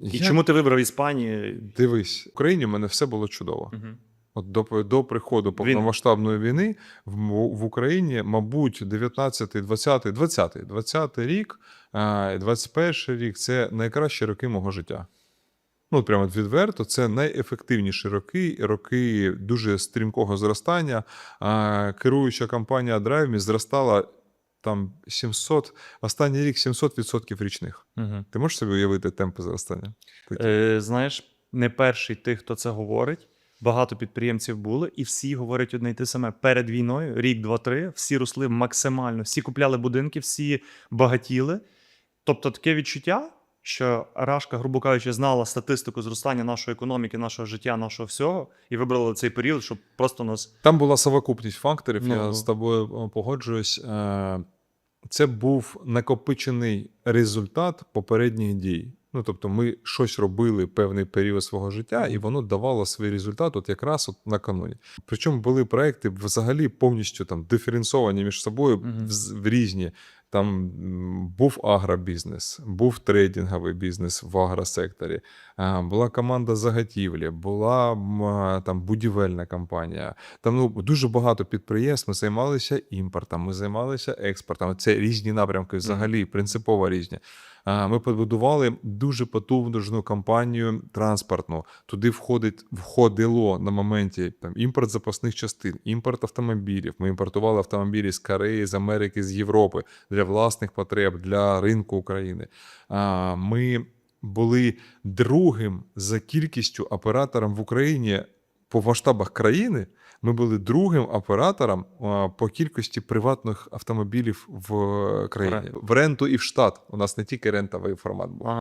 І Я- чому ти вибрав Іспанію? Дивись, в Україні в мене все було чудово. Мгм. От до, до приходу повномасштабної війни в, в Україні, мабуть, 19, 20, 20, 20 рік, а, 21 рік це найкращі роки мого життя. Ну, прямо відверто, це найефективніші роки, роки дуже стрімкого зростання. Керуюча компанія DriveMe зростала там 700, останній рік 700% річних. Угу. Ти можеш собі уявити темпи зростання? Е, знаєш, не перший тих, хто це говорить. Багато підприємців було, і всі говорять одне й те саме. Перед війною, рік, два, три, всі росли максимально, всі купляли будинки, всі багатіли. Тобто таке відчуття, що Рашка, грубо кажучи, знала статистику зростання нашої економіки, нашого життя, нашого всього, і вибрала цей період, щоб просто нас. Там була совокупність факторів, Ну. я з тобою е, погоджуюсь. Е, Це був накопичений результат попередніх дій. Ну, тобто, ми щось робили певний період свого життя, і воно давало свій результат от якраз от накануні. Причому були проекти взагалі повністю там диференцовані між собою з- в різні. Там був агробізнес, був трейдинговий бізнес в агросекторі, була команда заготівлі, була там будівельна компанія. Там ну, дуже багато підприємств. Ми займалися імпортом, ми займалися експортом. Це різні напрямки, взагалі, принципово різні. А, Ми побудували дуже потужну компанію транспортну. Туди входить входило на моменті там імпорт запасних частин, імпорт автомобілів. Ми імпортували автомобілі з Кореї, з Америки, з Європи для власних потреб, для ринку України. Ми були другим за кількістю оператором в Україні по масштабах країни. Ми були другим оператором по кількості приватних автомобілів в країні. В ренту і в штат. У нас не тільки рентовий формат був. Ага.